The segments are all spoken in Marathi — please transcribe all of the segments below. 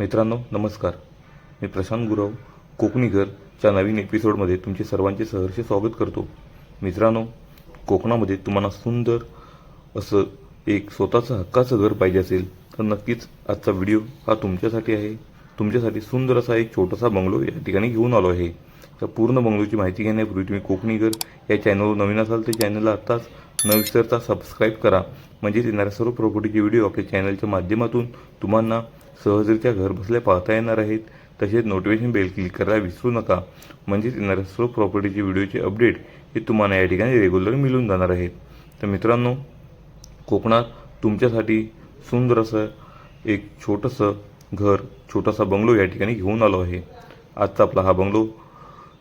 मित्रांनो नमस्कार. मी प्रशांत गुरव कोकणीघरच्या नवीन एपिसोडमध्ये तुमचे सर्वांचे सहर्ष स्वागत करतो. मित्रांनो कोकणामध्ये तुम्हाला सुंदर असं एक स्वतःचं हक्काचं घर पाहिजे असेल तर नक्कीच आजचा व्हिडिओ हा तुमच्यासाठी आहे. तुमच्यासाठी सुंदर असा एक छोटासा बंगलो या ठिकाणी घेऊन आलो आहे. त्या पूर्ण बंगलोची माहिती घेण्यापूर्वी तुम्ही कोकणीघर या चॅनलवर नवीन असाल तर चॅनलला आत्ताच न विसरता सबस्क्राईब करा. म्हणजे येणाऱ्या सर्व प्रॉपर्टीचे व्हिडिओ आपल्या चॅनलच्या माध्यमातून तुम्हाला सहजरित्या घर बसल्या पाहता येणार आहेत. तसेच नोटिफिकेशन बेल क्लिक करायला विसरू नका. म्हणजेच येणाऱ्या सर्व प्रॉपर्टीचे व्हिडिओचे अपडेट हे तुम्हाला या ठिकाणी रेग्युलर मिळून जाणार आहेत. तर मित्रांनो कोकणात तुमच्यासाठी सुंदर असं एक छोटंसं घर छोटासा बंगलो या ठिकाणी घेऊन आलो आहे. आजचा आपला हा बंगलो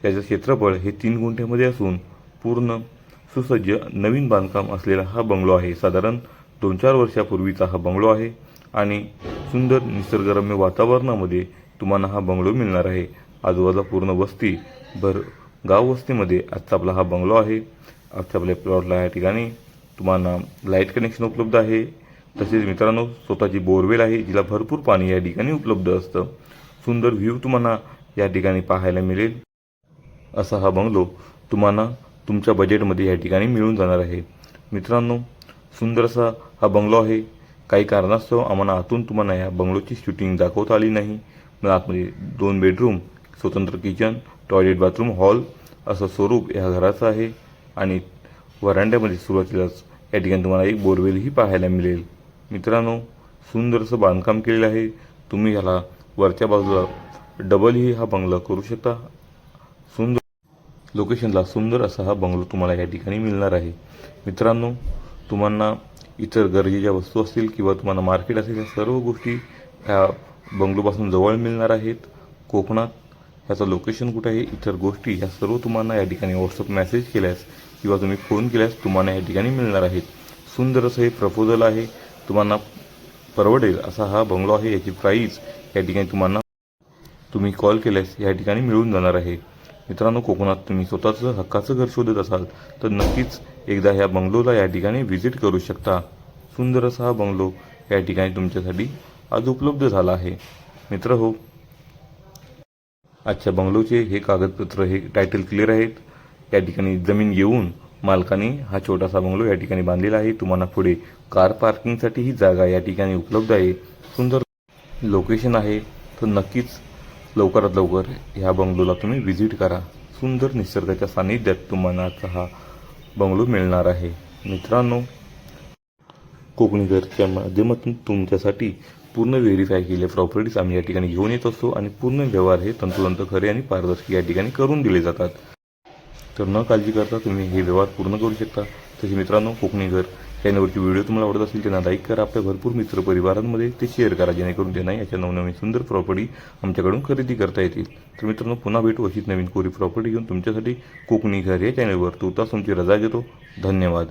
याचं क्षेत्रफळ हे तीन गुंठ्यामध्ये असून पूर्ण सुसज्ज नवीन बांधकाम असलेला हा बंगलो आहे. साधारण दोन चार वर्षापूर्वीचा हा बंगलो आहे. आणि सुंदर निसर्गरम्य वातावरणामध्ये तुम्हाला हा बंगलो मिळणार आहे. आजूबाजूला पूर्ण वस्ती भर गाव वस्तीमध्ये आजचा आपला हा बंगलो आहे. आजच्या आपल्या प्लॉटला या ठिकाणी तुम्हाला लाइट कनेक्शन उपलब्ध आहे. तसेच मित्रांनो स्वतःची बोरवेल आहे जिला भरपूर पाणी या ठिकाणी उपलब्ध असतं. सुंदर व्ह्यू तुम्हाला या ठिकाणी पाहायला मिळेल. असा हा बंगलो तुम्हाला तुमच्या बजेटमध्ये या ठिकाणी मिळून जाणार आहे. मित्रांनो सुंदर असा हा बंगलो आहे. काही कारणास्तव आम्हाला आतून तुम्हाला या बंगलोची शूटिंग दाखवता आली नाही. मग आतमध्ये दोन बेडरूम स्वतंत्र किचन टॉयलेट बाथरूम हॉल असं स्वरूप या घराचं आहे. आणि वरांड्यामध्ये सुरुवातीलाच या ठिकाणी तुम्हाला एक बोरवेलही पाहायला मिळेल. मित्रांनो सुंदरसं बांधकाम केलेलं आहे. तुम्ही ह्याला वरच्या बाजूला डबलही हा बंगला करू शकता. सुंदर लोकेशनला सुंदर असा हा बंगलो तुम्हाला या ठिकाणी मिळणार आहे. मित्रांनो तुम्हाला इतर गरजेच्या वस्तू असतील किंवा तुम्हाला मार्केट असेल या सर्व गोष्टी ह्या बंगलोपासून जवळ मिळणार आहेत. कोकणात ह्याचं लोकेशन कुठं आहे? इतर गोष्टी ह्या सर्व तुम्हाला या ठिकाणी व्हॉट्सअप मेसेज केल्यास किंवा तुम्ही फोन केल्यास तुम्हाला या ठिकाणी मिळणार आहेत. सुंदर असं हे प्रपोजल आहे. तुम्हाला परवडेल असा हा बंगलो आहे याची प्राईस या ठिकाणी तुम्हाला तुम्ही कॉल केल्यास या ठिकाणी मिळून जाणार आहे. मित्रांनो कोकणात तुम्ही स्वतःचं हक्काचं घर शोधत असाल तर नक्कीच एकदा ह्या बंगलोला या ठिकाणी व्हिजिट करू शकता. सुंदर असा हा बंगलो या ठिकाणी तुमच्यासाठी आज उपलब्ध झाला आहे. मित्र हो आजच्या बंगलोचे हे कागदपत्र हे टायटल क्लिअर आहेत. या ठिकाणी जमीन घेऊन मालकाने हा छोटासा बंगलो या ठिकाणी बांधलेला आहे. तुम्हाला पुढे कार पार्किंगसाठी ही जागा या ठिकाणी उपलब्ध आहे. सुंदर लोकेशन आहे. तर नक्कीच लवकरात लवकर ह्या बंगलोला तुम्ही व्हिजिट करा. सुंदर निसर्गाच्या सानिध्यात तुम्हाला हा बंगलो मिळणार आहे. मित्रांनो कोकणी घरच्या माध्यमातून तुमच्यासाठी पूर्ण व्हेरीफाय केलेल्या प्रॉपर्टीज आम्ही या ठिकाणी घेऊन येत असतो आणि पूर्ण व्यवहार हे तंतोतंत खरे आणि पारदर्शक या ठिकाणी करून दिले जातात. तर न काळजी करता तुम्ही हे व्यवहार पूर्ण करू शकता. तसे मित्रांनो कोकणी घर चॅनलवरची व्हिडिओ तुम्हाला आवडत असेल त्यांना लाईक करा. आपल्या भरपूर मित्र परिवारांमध्ये ते शेअर करा जेणेकरून त्यांना याच्या नवनवीन सुंदर प्रॉपर्टी आमच्याकडून खरेदी करता येतील. तर मित्रांनो पुन्हा भेटू अशीच नवीन कोरी प्रॉपर्टी घेऊन. तुमच्यासाठी कोकणी घर या चॅनलवर तुर्तास तुमची रजा घेतो. धन्यवाद.